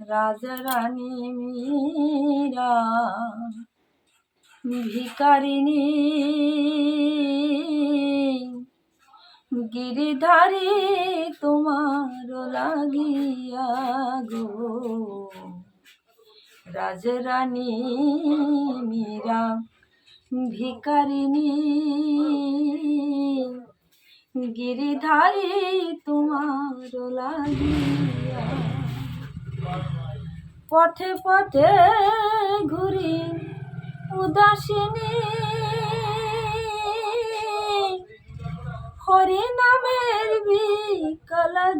রাজা রানী মীরা ভিকারিনী গিরিধারী তোমার লাগিয়া গো। রাজরানী মীরা ভিকারিনী গিরিধারী তোমার লাগিয়া পথে পথে ঘুরি উদাসিনী। হরি নামের বিকলাগিয়া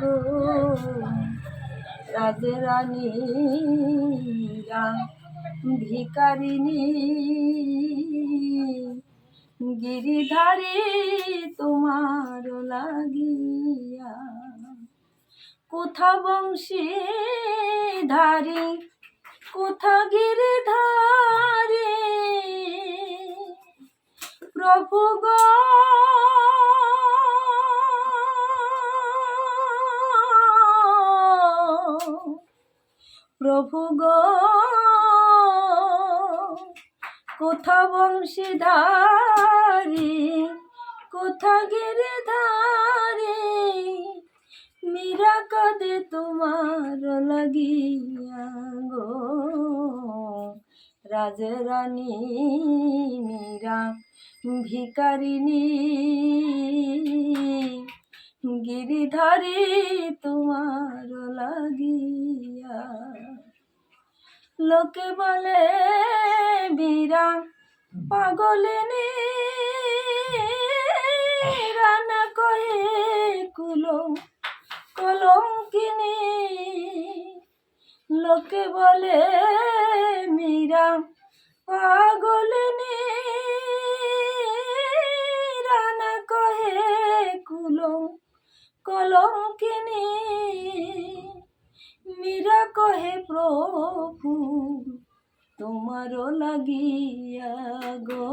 গো রাজরানী ভিকারিনী গিরিধারী তোমার লাগিয়া কোথা বংশী ধারি কোথা গিরিধারী প্রভু গো। প্রভু গো। কোথা বংশীধারী কোথা গিরিধারী কাঁদে তোমার লাগিয়া গো। রাজরানী মীরা ভিকারিনী গিরিধারী তোমার লাগিয়া। লোকে বলে বীরা পাগলিনী লোকে বলে, মীরা পাগলিনী রানা কহে, কুলম কলঙ্কিনী। মীরা কহে, প্রভু তোমারও লাগিয়া গো।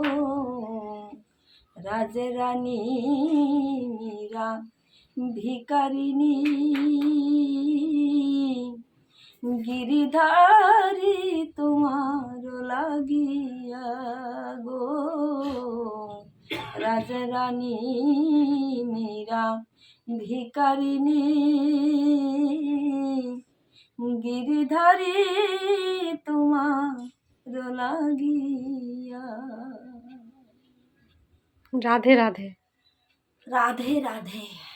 রাজরানী মীরা ভিকারিনী। গিরিধারী তোমার লাগিয়া গো। রাজরানী মীরা ভিকারিনী গিরিধারী তোমার লাগিয়া। রাধে রাধে। রাধে রাধে।